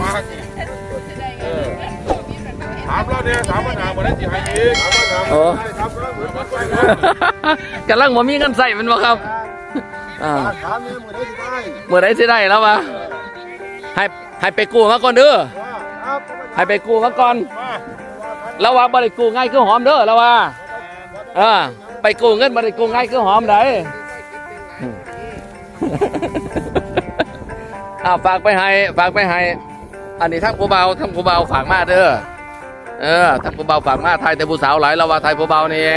ปากเออถามเราเนี่ยถามปัญหาบ่ได้สิให้อีกถามปัญหาโอ้บ่ได้ครับเราเหมือนมันไปนะกำลังบ่มีเงินใส่แมันบ่ครับอ่าถามเนี่ยมือได้สิได้เมื่อใดสิได้แล้ววะให้ให้ไปกู้มาก่อนเด้อครับให้ไปกู้มาก่อนมาแล้วว่าบ่ได้กู้ง่ายคือหอมเด้อแล้วว่าเออไปกู้เงินบ่ได้กู้ง่ายคือหอมได้อ้าวฝากไปให้ฝากไปให้ อันนี้ทั้งผู้เบาทั้งผู้เบาฝากมาเด้อเออทั้งผู้เบาฝากมาไทยแต่ผู้สาวหลายแล้วว่าไทยผู้เบาเนี่ย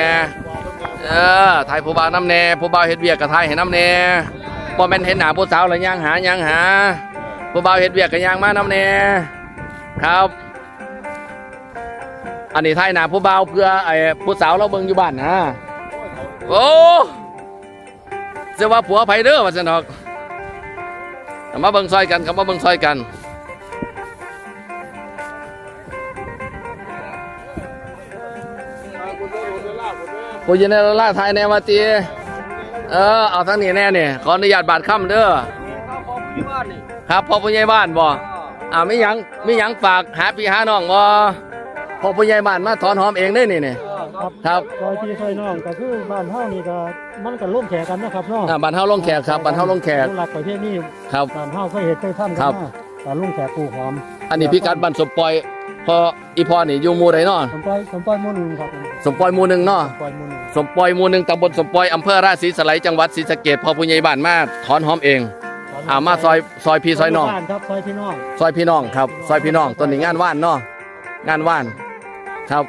เออไทยผู้เบาน้ำแน่ผู้เบาเฮ็ดเวียกกับไทยเห็นน้ำแน่บ่แม่นเห็นหนาผู้สาวแล้วย่างหาย่างหาผู้เบาเฮ็ดเวียกกับย่างมาน้ำแน่ครับ อันนี้ไทยหนาผู้เบาเพื่อไอ้ผู้สาวเราเบิ่งอยู่บ้านนะโอ้จะว่าผัวไผเด้อว่าซั่นดอกมาเบิ่งซอยกันครับมาเบิ่งซอยกัน ผู้ยินดีล่าไทยแนวมาตีเออเอาทั้งนี้แน่เนี่ยขออนุญาตบาดค่ำเด้อครับพ่อผู้ใหญ่บ้านบ่อ่าไม่ยังไม่ยังฝากหาพี่หาน้องบ่พ่อผู้ใหญ่บ้านมาถอนหอมเองได้นี่นี่ครับครับซอยพี่ซอยน้องก็คือบ้านเฮานี่ก็มันก็ร่วมแขกกันนะครับเนาะอ่าบ้านเฮาลงแขกครับบ้านเฮาลงแขกหลักประเภทนี้ครับบ้านเฮาเคยเห็นเคยทำครักับนมาการลุงแขกปลูกหอม อันนี้พี่กัดบ้านสมปอย พออีพอนี่อยู่หมู่ใดเนาะสมปอยสมปอยหมู่หนึงครับสมปอยหมู่หนึ่งเนาะสมปอยหมู่หนึงสมปอยหมู่หนึ่งตำบลสมปอยอำเภอราชสีสไลยจังหวัดศรีสะเกษพอผู้ใหญ่บ้านมาถอนหอมเองอ่ามาซอยซอยพี่ซอยน้อง บ้านครับซอยพี่น้องซอยพี่น้องครับซอยพี่น้องตอนนี้งานว่านเนาะงานว่าน ครับ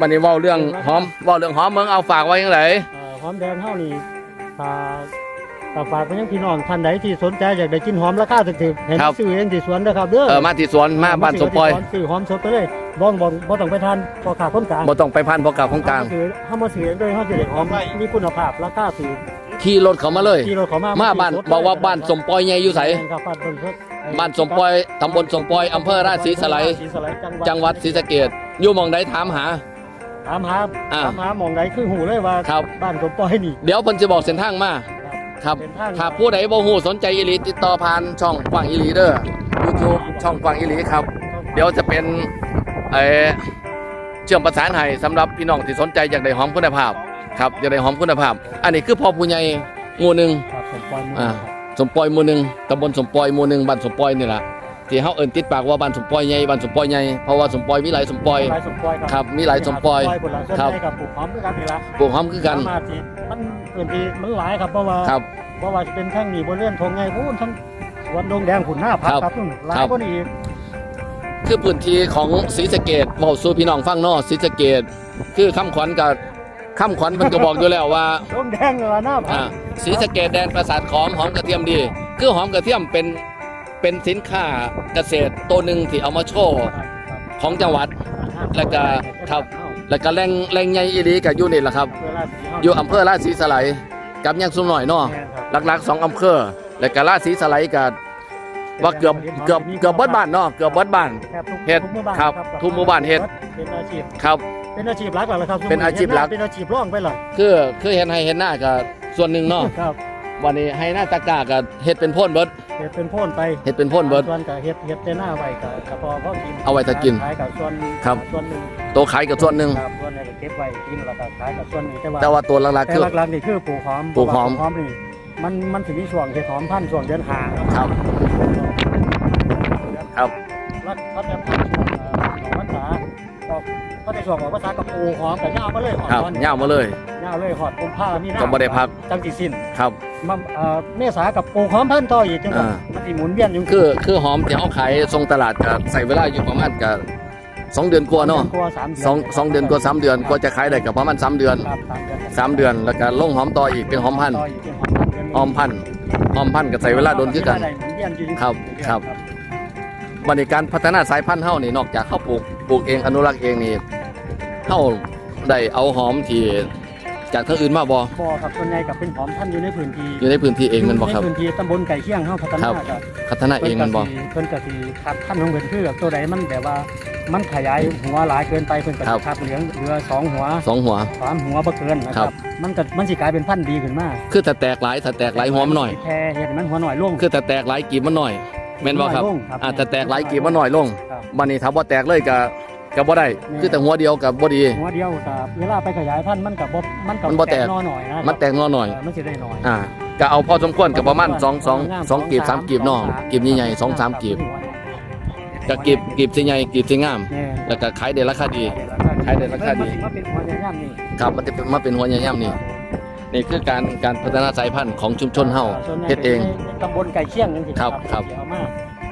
วันนี้เว้าเรื่องหอมเว้าเรื่องหอมเมืองเอาฝากไว้ยังไง เอ่อหอมแดงเฮานี่ถ้า ถ้าฝากไปยังพี่น้องท่านใดที่สนใจอยากได้กินหอมราคาถูกๆให้มาซื้อเองที่สวนเด้อครับเด้อเออมาที่สวนมาบ้านสมปอยซื้อหอมสดไปเลยบ่บ่บ่ต้องไปทานพอขาดคนกลางบ่ต้องไปพันพอกับของกลางเฮามาซื้อเองด้วยเฮาสิได้หอมมีคุณภาพราคาถูกขี่รถเขามาเลย ที่เราเขามามาบ้านบอกว่าบ้านสมปอยใหญ่อยู่ไสครับบ้านสมปอยบ้านสมปอยตำบลสมปอยอำเภอราชสีสไลยศรีสไลยจังหวัดศรีสะเกษอยู่หมองใดถามหา ถามหาอ่าถามหาหมองไหนคือหูเลยว่าครับ บ้านสมปอยนี่ เดี๋ยวเพิ่นจะบอกเส้นทางมา ครับเป็นทางถ้าผู้ใดบ่ฮู้สนใจอีหลีติดต่อผ่านช่องกว้างอีหลีเด้อ YouTube ช่องกว้างอีหลีครับ เดี๋ยวจะเป็นเอ่อเชื่อมประสานให้สำหรับพี่น้องที่สนใจอยากได้หอมคุณภาพครับอยากได้หอมคุณภาพ อันนี้คือพ่อผู้ใหญ่หมู่หนึ่ง ครับสมปอยหมู่อ่าสมปอยหมู่หนึ่งตำบลสมปอยหมู่หนึ่งบ้านสมปอยนี่ล่ะ ที่เฮาเอิ้นติดปากว่าบ้านสมปอยใหญ่บ้านสมปอยใหญ่เพราะว่าสมปอยมีหลายสมปอย หลายสมปอยครับมีหลายสมปอยบนหลังครับกับปลูกหอมด้วยกันนี่ละปลูกหอมคือกัน สามารถที่มันพื้นที่มันหลายครับเพราะว่าครับ เพราะว่าจะเป็นทั้งนี่บนเรือนทงไงพูนทั้งสวนดงแดงขุนหน้าพักครับครับนู่นหลาครัยบกว่านี้อีกคือพื้นที่ของศรีสะเกดบอกสู่พี่น้องฟังเนาะศรีสะเกดคือคำขวัญกับคำขวัญมันก็บอกอยู่แล้วว่าดงแดงเลยหน้าพัอ่ากศรีสะเกดแดนประสาทขอมหอมกระเทียมดี คือหอมกระเทียมเป็น เป็นสินค้าเกษตรตัวหนึ่งที่เอามาโชว์ของจังหวัด แล้วก็ครับ แล้วก็แรงแรงใหญ่อีหลีกับยูนิตล่ะครับ อยู่อำเภอราชสีสไลยกับยังสุมหน่อยเนาะหลักๆสองอำเภอ แล้วก็ราชสีสไลยกับว่าเกือบเกือบเกือบเบิดบ้านเนาะเกือบเบิดบ้านเฮ็ดครับ ทุกหมู่บ้านเฮ็ดเป็นอาชีพครับ เป็นอาชีพหลักแล้วครับเป็นอาชีพหลักเป็นอาชีพร่องไปหรอคือคือเห็นให้เห็นหน้ากับส่วนหนึ่งเนาะครับ วันนี้ให้หน้าตากากับเฮ็ดเป็นโพ่นเบิดเฮ็ดเป็นโพ่นไปเฮ็ดเป็นโพ่นเบิด ส่วนกับเฮ็ดเฮ็ดแต่หน้าไว้กับกับพอเขากินเอาไว้ถ้ากินขายกับส่วนครับ ส่วนหนึ่งตัวขายกับส่วนหนึ่งครับส่วนนี้ก็เก็บไว้กินแล้วก็ขายกับส่วนหนึงแต่ว่าแต่ว่าตัวหลักๆแต่คือ หลักๆนี่คือปลูกหอมปลูกหอม เพราะว่าปลูกหอมนี่มันมันสิมีช่วงเฮ็ดหอมพันธุ์ช่วงเดือนห้าครับ ครับ แล้วเขาจะ ก็ก็ในช่วงของพรรษากับปลูกหอมกับยาวมาเลยหอมครับตอนยาวมาเลยยาวเลยหอดกุมภามีนาก็บ่ได้พักจังสิสิ้นครับมาเอ่อเมษากับปลูกหอมพันธุ์ต่ออีกจังหวะอ่ามันสิหมุนเวียนอยู่คือคือหอมที่เขาขายส่งตลาดก็ใส่เวลาอยู่ประมาณกับสองเดือนกว่าเนาะกว่าสามเดือนสองสองเดือนกว่าสามเดือนกว่าจะขายได้ก็ประมาณสามเดือนครับสามเดือนสามเดือนแล้วก็ลงหอมต่ออีกเป็นหอมพันธุ์ต่ออีกเป็นหอมพันธุ์เดือนหนึ่งหอมพันธุ์หอมพันธุ์ก็ใส่เวลาโดนคือกันได้หมุนเวียนอยู่ครับครับวันนี้การพัฒนาสายพันธุ์เฮานี่นอกจากเขาปลูก ปลูกเองอนุรักษ์เองนี่เฮาได้เอาหอมที่จากทางอื่นมาบ่บ่ครับส่วนใหญ่กับเป็นหอมพันธุ์อยู่ในพื้นที่อยู่ในพื้นที่เองแมันบ่ครับในพื้นที่ตำบลไก่เคียงเฮาพัฒนาครับกับพัฒนาเองแมันบ่เพิ่นก็สิคัดพันธุ์ของเพิ่นคือแบบตัวใดมันแบบว่ามันขยายหัวหลายเกินไปเพิ่นก็ครัสิบคัดเหลืองเหลือสองหัวสองหัวสามหัวบ่เกินนะคครัรับบมันก็มันสิกลายเป็นพันธุ์ดีขึ้นมาคือถ้าแตกหลายถ้าแตกหลายหอมหน่อยแค่เฮ็ดให้มันหัวหน่อยลงคือถ้าแตกหลายกีบมันหน่อย แม่นบ่ครับน้อยลงอาจจะแตกหลายกีบมาหน่อยลงครับ บัดนี้ถ้าบ่แตกเลยก็ก็บ่ได้แม่นคือแต่หัวเดียวก็บ่ดี หัวเดียวกับเวลาไปขยายพันธุ์มันกับบ่มันกับมันบ่แตก นอหน่อยนะมันแตกงอหน่อยเมันสิได้หน่อยอ่าก็เอาพอสมควรกับประมาณ2 2 2กีบ3กีบเนาะกีบใหญ่ๆ2 3กีบก็กีบกีบสิใหญ่กีบสิงามแม่นแล้วก็ขายได้ราคาดี ขายได้ราคาดี มันเป็นหัวใหญ่ๆนี่ครับมันจะเป็นมาเป็นหัวใหญ่ๆนี่ นี่คือการการพัฒนาสายพันธุ์ของชุมชนเฮาเฮ็ดเองในตำบลไก่เชียงจังซี่ครับครับ เดี๋ยวเอามา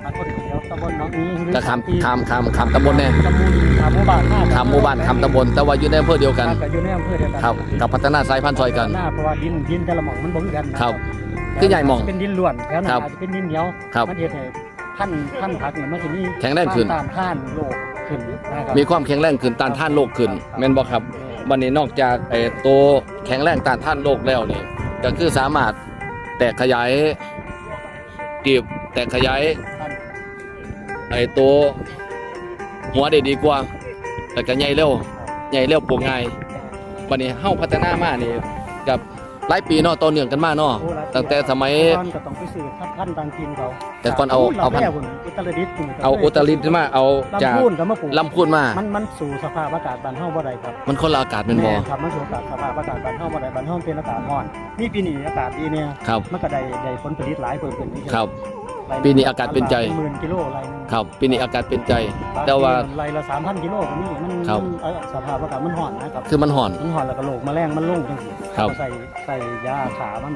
บางคนเดี๋ยวตำบลหนองนี้หรือก็ข้ามที่ข้ามข้ามข้ามตำบลแน่ตำบลข้ามหมู่บ้านข้ามหมู่บ้านข้ามตำบลแต่ว่าอยู่ในอำเภอเดียวกันก็อยู่ในอำเภอเดียวกันครับกับพัฒนาสายพันธุ์ซอยกัน หน้าเพราะว่าดินดินแต่ละหม่องมันบ่คือกันนะครับ คือใหญ่หม่องเป็นดินล้วนแล้วครันะบอาจจะเป็นดินเหนียวครับมันเฮ็ดให้พันธุ์พันธุ์ผักเนี่ยมันสิมีแข็งแรงขึ้นต้านทานโรคขึ้นนะครับ มีความแข็งแรงขึ้นต้านทานโรคขึ้นแม่นบ่ครับ วันนี้นอกจากไอ้ตัวแข็งแรงต้านทานโรคแล้วนี่ก็คือสามารถแตกขยายกีบแตกขยายไอ้ตัวหัวได้ดีกว่าแต่ก็ใหญ่เร็วใหญ่เร็วปลูกง่ายวันนี้เฮาพัฒนามานี่กับ หลายปีเนาะต่อเนื่องกันมาเนาะโอ้หลายปี ตั้งแต่สมัย ก่อนก็ต้องไปซื้อพันธุ์ต่างถิ่นเขาแต่ก่อนเอาเอาพันธุ์ลำแพร่พุ่นอุตรดิตถ์พุ่นก็เอาอุตรดิตถ์มาเอาจากลำพูนก็มาปลูกลำพูนมา มันมันสู่สภาพอากาศบ้านเฮาบ่ได้ครับมันคนละอากาศเป็นบ่แครับมันสู่อากาศสภาพอากาศบ้านเฮาบ่ได้บ้านเฮาเป็นอากาศร้อนนี่ปีนี้อากาศดีเนี่ยครับมันก็ได้ได้ผลผลิตหลายเพิ่มขึ้นนี่ครับไร่หง ปีนี้อากาศเป็นใจ หมื่นกิโลไรหนึงครับปีนี้อากาศเป็นใจ แต่ว่า ไรละ3,000กิโลก็มีมันครับ มันเอ่อสภาพอากาศมันร้อนนะครับคือมันห่อน มันร้อนแล้วก็โรคแมลงมันลงจังซี่ครับ ใส่ใส่ยาขามัน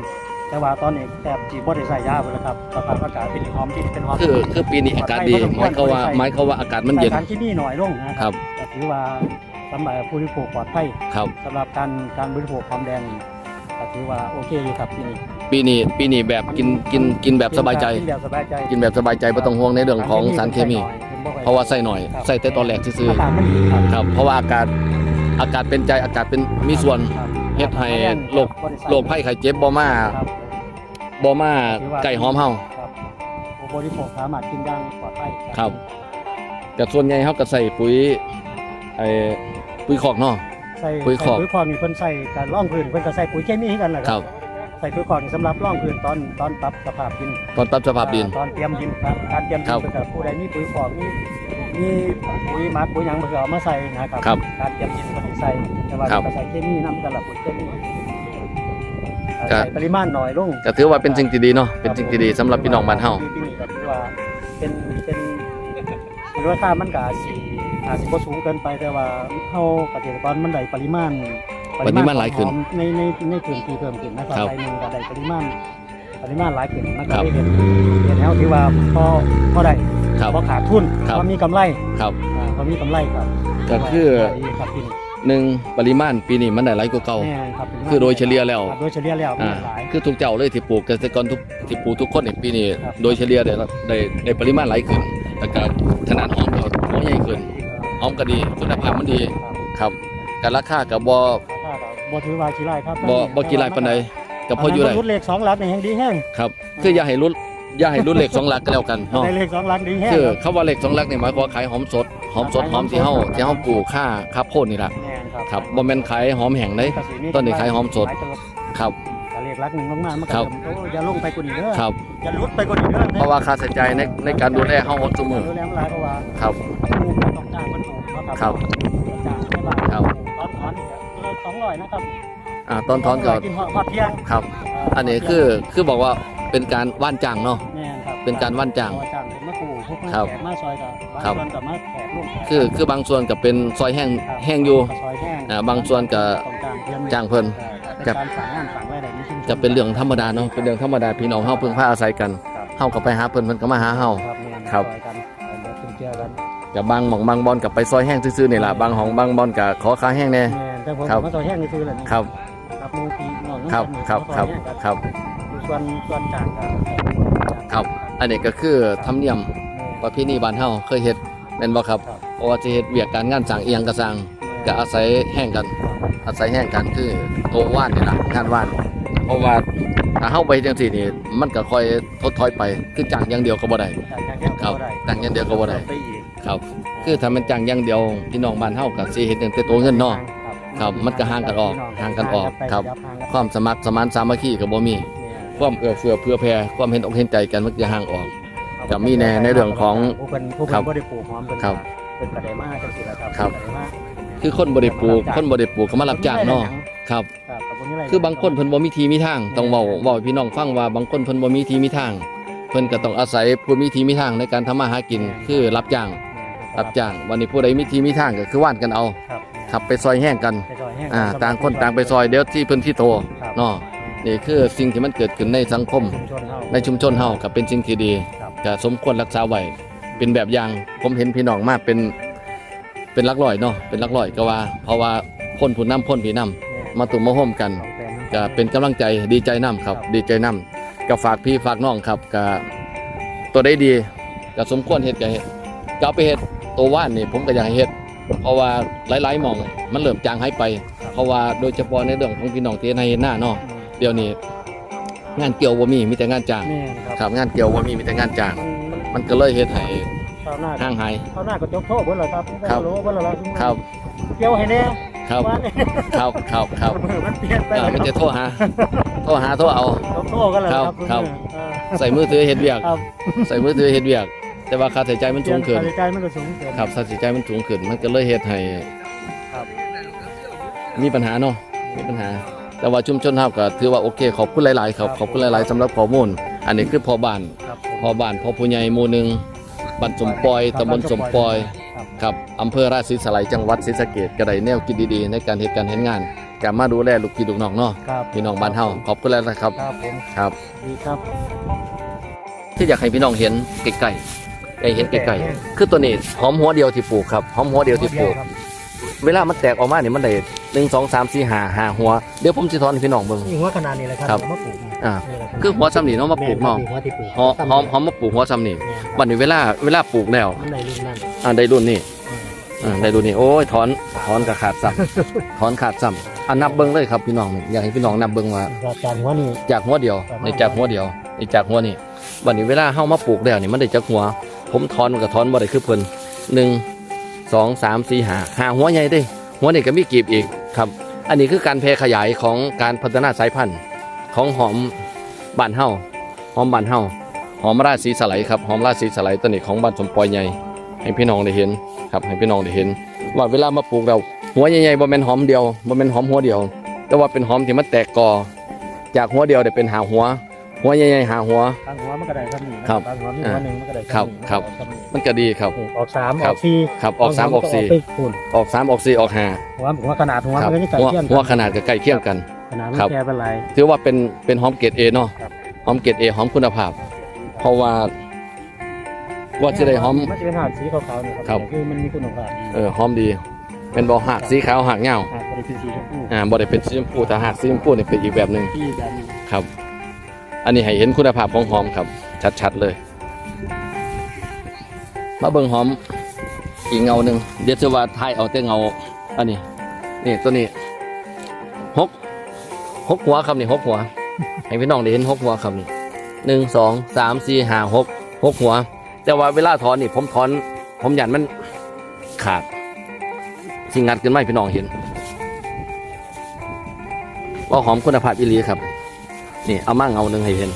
แต่ว่าตอนนี้แทบสิบ่ได้ใส่ยาพุ่นแล้วครับสภาพอากาศเป็นหอมที่เป็นหอมคือคือปีนี้อากาศดีหมายความว่าหมายความว่าอากาศมันเย็น ใส่สารเคมีหน่อยลงนะคครัรับก็ถือว่าสำหรับผู้บริโภคปลอดภัยครับ สำหรับการการบริโภคความแดงก็ถือว่าโอเคอยู่ครับที่นี่ ปีนี้ปีนี้แบบกินกินกินแบบสบายใจ กินแบบสบายใจกินแบบสบายใจไม่ต้องห่วงในเรื่องของสารเคมี เพราะว่าใส่หน่อยใส่แต่ตอนแรกซื่ออากาศมันดีครับๆครับเพราะว่าอากาศอากาศเป็นใจอากาศเป็นมีส่วนครับเฮ็ดให้โรคบริษัทโรคภัยไข้เจ็บบ่มาครับบ่มาไก่หอมเฮาครับผู้บริโภคสามารถกินอย่างปลอดภัยครับแต่ส่วนใหญ่เฮาก็ใส่ปุ๋ยไอ้ปุ๋ยคอกเนาะใส่ปุ๋ยคอกใส่ปุ๋ยคอกนี่เพิ่นใส่การร่องพื้นเพิ่นก็ใส่ปุ๋ยเคมีให้กันแหละครับ ใส่ปุ๋ยคอกนี่สำหรับร่องพื้นตอนตอนปรับสภาพดินตอนปรับสภาพดินตอนเตรียมดินครับการเตรียมดิครันบเพื่อผู้ใดมีปุ๋ยคอกมีมีปุ๋ยหมักปุ๋ยหยังเพื่อเอามาใส่นะครับครับการเตรียมดินก็ต้องใส่แต่ว่าครับก็ใส่เคมีนำกันละปุ๋ยเคมีก็ใส่ปริมาณน้อยลง ก็ถือว่าเป็นสิ่งที่ดีเนาะเป็นสิ่งที่ดีสำหรับพี่น้องบ้านเฮา ปีนี้ก็ถือว่าเป็นเป็นถือว่าค่ามันก็อาจสิอาจสิบ่สูงเกินไปแต่ว่าเฮาเกษตรกรมันได้ปริมาณ ปริมาณหลายขึ้นของหอมในในในพื้นที่เพิ่มขึ้นนะครับครับรายหนึงก็ได้ปริมาณปริมาณหลายขึ้นมันก็ครับได้เห็นเห็นแล้วถือว่าพอพอได้ครับพอขาดทุนครับพอมีกำไรครับอ่าพอมีกำไรครับก็คือดีครับปีนี้หนึ่งปริมาณปีนี้มันได้หลายกว่าเก่าแน่ครับเป็นว่าคือโดยเฉลี่ยแล้วครับโดยเฉลี่ยแล้วอ่ามันหลายคือทุกเจ้าเลยที่ปลูกเกษตรกรทุกที่ปลูกทุกคนในปีนี้ครับโดยเฉลี่ยได้รับได้ได้ปริมาณหลายขึ้นแล้วก็ขนาดหอมก็หัวใหญ่ขึ้นหอมก็ดีคุณภาพมันดีครับการราคาก็บ่ถ้าก็ บ่ถือว่าขี้ไร่ครับบ่บ่กี่รายปานใดก็พออยู่ได้รุ่นเลขสองหลักนี่แห่งดีแห้งครับ คืออย่าให้รุ่นอย่าให้รุ่นเลขสองหลักก็แล้วกันเนาะในเลขสองหลักดีแห้งคือครับคำว่าเลขสองหลักนี่หมายความว่าขายหอมสดหอมสดหอมที่เฮาที่เฮาปลูกค่าค่าโพดนี่ล่ะแน่นครับครับบ่แม่นขายหอมแห้งเด้ก็สิมีต้นนี้ขายหอมสดขายเติบครับ ก็เลขหลักหนึ่งลงมามันครัก็บเริ่มโอ้อย่าลงไปกว่านี้เด้อครับ อย่าลุดไปกว่านี้เด้อเพราะว่าค่าใช้จ่ายในในการดูแลเฮาหมดซุมื้อดูแลมันหลายเพราะว่าครับ ปลูกมันต้องจ้างมันปลูกเนาะครับจ้างให้มาครับ องร้อยนะครับอ่าตอนถอนก็กินหอดหอดเที่ยงครับ อันนี้คือคือบอกว่าเป็นการว่านจ้างเนาะแม่นครับเป็นการว่านจ้าง ว่จ้างเป็นมะกรูดพวกมาครับแขกมาซอยกับบางครับ ส่วนกับมาแขกร่วมแขกคือคือบางส่วนก็เป็นซอยแห้งครับแห้งอยู่ซอยแห้งอ่าบางส่วนก็ต้องจ้างเดือนหนึ่จ้างเพิ่น เป็นการสั่งงานสั่งรายได้ในชุมชน จะเป็นเรื่องธรรมดาเนาะเป็นเรื่องธรรมดาพี่น้องเฮาพึ่งพาอาศัยกันครับ เฮาก็ไปหาเพิ่นเพิ่นก็มาหาเฮา ครับแม่นครับ ซอยกันเดี๋ยวถึงเจอกัน กับบางหม่องบางบอนกับไปซอยแห้งซื่อๆนี่ล่ะบางห้องบางบอนก็ขอค่าแห้งแน่ แม่น แต่ผมครับ มาซอยแห้งนี่คืออะไรครับ ครับหมูปีน้องครับ ครับ ครับ ครับ ส่วนส่วนจ้างก็ครับ อันนี้ก็คือธรรมเนียมประเพณีบ้านเฮาเคยเฮ็ดแม่นบ่ครับเพราะว่าสิเฮ็ดเวียกการงานสร้างอีหยังก็สร้างก็อาศัยแห้งกัน อาศัยแห้งกันคือโตว่านนี่ล่ะงานว่าน เพราะว่าถ้าเฮาไปจังซี่นี่มันก็ค่อยทดถอยไปคือจ้างอย่างเดียวก็บ่ได้ครับจ้างอย่างเดียวก็บ่ได้ ไปอีกครับ คือถ้ามันจ้างอย่างเดียวพี่น้องบ้านเฮาก็สิเฮ็ดตั้งแต่ตัวเงินเนาะ ครับมันก็ห่างกันออกห่างกันออกครับ ความสมัครสมานสามัคคีก็บ่มีความเอื้อเฟื้อเผื่อแผ่ความเห็นอกเห็นใจกันมันจะห่างออกคจะมีแน่ในเรื่องของผู้เพิ่นผู้ครัเพิ่บนบ่ได้ปลูกหอมเพิ่นครับเพิ่นก็ได้มาจังซี่แหละครับครับเพิ่นก็ได้มาคือคนบ่ได้ปลูกคนบ่ได้ปลูกก็มารับจ้างเนาะครับครับขอบคุณที่ไล่คือบางคนเพิ่นบ่มีทีมีทางต้องเว้าเว้าให้พี่น้องฟังว่าบางคนเพิ่นบ่มีทีมีทาง เพิ่นก็ต้องอาศัยผู้มีทีมีทางในการทำมาหากินคือรับจ้างรับจ้างวันนี้ผู้ใดมีทีมีทางก็คือว่านกันเอา ครับขับไปซอยแห้งกันไปซอยแห้งอ่าครับต่างคนต่างไปซอยเดี๋ยวที่เพิ่นที่โตครับ เนาะนี่คือสิ่งที่มันเกิดขึ้นในสังคม ชุมชนเฮา ในชุมชนเฮาก็เป็นสิ่งที่ดีครับก็สมควรรักษาไว้เป็นแบบอย่างผมเห็นพี่น้องมาเป็นเป็นหลักร้อยเนาะเป็นหลักร้อยก็ว่า เพราะว่าพ่นผู้นํพ่นผีนํแม่มาตุ่มมาห่มกันสองแปลงก็เป็นกำลังใจดีใจนํครับ ครับ ดีใจนํก็ฝากพี่ฝากน้องครับก็ตัวได้ดีก็สมควรเฮ็ดก็เฮ็ดก็เอาไปเฮ็ดตัวว่านนี่ผมก็อยากให้เฮ็ด เพราะว่าหลายๆหมองมันเริ่มจางหายไป เพราะว่าโดยเฉพาะในเรื่องของพี่น้องที่ในหน้าเนาะอืมเดี๋ยวนี้งานเกี่ยวบ่มีมีแต่งานจ้างแม่นครับครับงานเกี่ยวบ่มีมีแต่งานจ้างมันมันก็เลยเฮ็ดให้ชาวนาห่างหาย ชาวนาก็จกโทษเพิ่นล่ะครับครับเพิ่นล่ะครับครับเกี่ยวให้แน่ครับว่าครับครับครับมันเปลี่ยนไปอ่ามันจะโทรหาโทรหาโทรเอา จกโทษกันเลยครับครับ เออใส่มือถือเฮ็ดเวียก ครับใส่มือถือเฮ็ดเวียก แต่ว่าค่าใช้จ่ายมันสูงขึ้น ค่าใช้จ่ายมันก็สูงเกิน ครับค่าใช้จ่ายมันสูงขึ้น มันก็เลยเฮ็ดให้ครับ มีปัญหาเนาะมีปัญหา แต่ว่าชุมชนเฮาก็ถือว่าโอเค ขอบคุณหลายๆครับขอบคุณหลายๆสำหรับข้อมูล อันนี้คือพ่อบ้านครับผมพ่อบ้านพ่อผู้ใหญ่หมู่หนึ่งบ้านสมปอยตำบลสมปอย ครับ ครับอำเภอราชสีสไลยจังหวัดศรีสะเกษก็ได้แนวคิดดีๆ ในการเหตุการณ์เห็นงานการมาดูแลลูกพี่ลูกน้องเนาะครับพี่น้องบ้านเฮาขอบคุณแล้วนะครับครับผมครับ ดีครับ ที่อยากให้พี่น้องเห็นไกล ๆให้เห็นไกลๆคือตัวนี้หอมหัวเดียวที่ปลูกครับหอมหัวเดียวที่ปลูกครับเวลามันแตกออกมาเนี่ยมันได้หนึ่งสองสามสี่ห้าห้าหัวเดี๋ยวผมสิทอนให้พี่น้องเบิ่งนี่หัวขนาดนี้เลยครัครับเอามาปลูกนี่อ่านี่แหละรับคือหัวซ้ำนี่เนาะมาปลูกเนาะแม่นครับหัวที่ปลูกหอมหอมหอมมาปลูกหัวซ้ำนี่แม่นครับวันนี้เวลาเวลาปลูกแล้วมันได้รุ่นนั้นอ่าได้รุ่นนี่เอออ่าได้รุ่นนี่โอ้ยถอนถอนกับขาดซ้ำถอนขาดซ้ำอันนับเบิ่งเลยครับพี่น้องอยากให้พี่น้องนับเบิ่งว่าจากการหัวนี่จากหัวเดียวประมาณในจากหัวเดียวในจากหัวนี่วันนี้เวลาเฮามาปลูกแล้วนี่มันได้จากหัว ผมถอนมันก็ถอนบ่ได้คือเพิ่นหนึ่งสองสามสี่ห้าห้าหัวใหญ่ด้ หัวนี่ก็มีกีบอีกครับ อันนี้คือการแพร่ขยายของการพัฒนาสายพันธุ์ของหอมบานเฮาหอมบานเฮาหอมราชสีสไลครับหอมราชสีสไลตัวนี้ของบ้านสมปอยใหญ่ให้พี่น้องได้เห็นครับให้พี่น้องได้เห็น ว่าเวลามาปลูกเราหัวใหญ่ๆบ่แม่นหอมเดียวบ่แม่นหอมหัวเดียว แต่ว่าเป็นหอมที่มันแตกกอจากหัวเดียวได้เป็นหาหัว หัวใหญ่ๆหาหัวบางหัวมันก็ได้ซ้ำนี่นะครับบางหัวมีหัวหนึ่งมันก็ได้ครับซ้ำนี่ครับซ้ำนี่มันก็ดีครับนี่ออกสามคอรัอบกสี่ครับออกสามออกสี่บงหัวมันก็ออกไปคูณออกสามออกสี่ออกห้าหัวหัวขนาดหัวคมัรับนก็จะใกล้หัวเคียงหัวขนาดก็ใกล้เคียงกันขนาดมันครับแค่เป็นไรถือว่าเป็นเป็นหอมเกรดเอเนาะครับหอมเกรดเอหอมคุณภาพ เพราะว่าว่าจะได้หอมมันจะเป็นหาดสีขาวๆนี่ครับคือมันมีคุณภาพดีเออหอมดีเป็นบ่หักสีขาวหักเงาหาดบริสุทธิ์สีชมพูอ่าบ่ได้เป็นสีชมพูแต่หักสีชมพูนี่เป็นอีกแบบหนึ่งที่แบบนี้ครับ อันนี้ให้เห็นคุณภาพของหอมครับ ชัดๆเลย มาเบิ่งหอมอีกเงาหนึ่งเดี๋ยวจะว่าทายเอาแต่เงา อันนี้ นี่ตัวนี้หกหกหัวครับนี่หกหัว ให้พี่น้องได้เห็นหกหัวครับนี่หนึ่งสองสามสี่ห้าหกหกหัว แต่ว่าเวลาถอนนี่ผมถอน ผมหยันมันขาด สิงัดขึ้นมาให้พี่น้องเห็นว่าหอมคุณภาพอีหลีครับ นี่เอามาเงาหนึ่งให้เห็น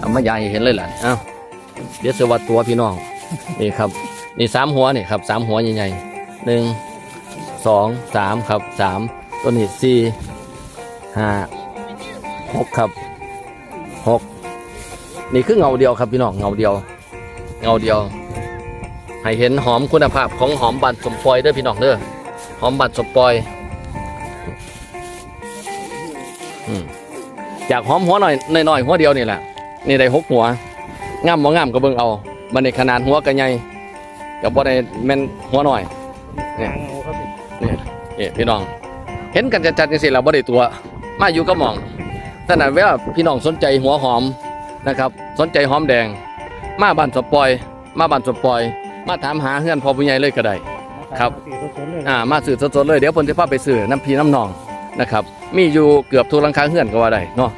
เอามายายให้เห็นเลยล่ะเอ้าเดี๋ยวสวัสดตัวพี่น้องนี่ครับนี่สามหัวนี่ครับสามหัวใหญ่ๆหนึ่งสองสามครับสามตัวนี้สี่ห้าหกครับหกนี่คือเงาเดียวครับพี่น้องเงาเดียว เงาเดียว ให้เห็นหอมคุณภาพของหอมบัตรสมปอยเด้อพี่น้องเด้อหอมบัตรสมปอย จากหอมหัวหน่อยหน่อยๆหัวเดียวนี่แหละนี่ได้หกหัวงามบ่งามก็เบิ่งเอาบันในขนาดหัวก็ใหญ่ก็บ่ได้แม่นหัวหน่อยเนี่ยหางเอาครับนี่พี่น้อง เห็นกันจัดๆจังซี่แล้วบ่ได้ตัว มาอยู่ก็มองแต่นั้นเวลาพี่น้องสนใจหัวหอมนะครับ สนใจหอมแดง มาบ้านสปอย มาบ้านสปอย มาถามหาเฮือนพ่อผู้ใหญ่เลยก็ได้ครับสีสดๆเลยอ่ามาสื่อสดๆเลยเดี๋ยวผมจะพาไปสื่อน้ำพีน้ำนอง นะครับมีอยู่เกือบทุกหลังคาเฮือนก็ว่าได้เนาะ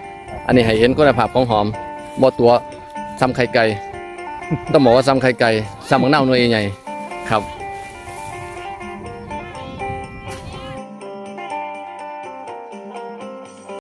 อันนี้ให้เห็นคุณภาพของหอมบ่ตัวซ้ำไข่ไก่ต้องบอกว่าซ้ำไข่ไก่ซ้ำมังเน่าหน่วยใหญ่ครับ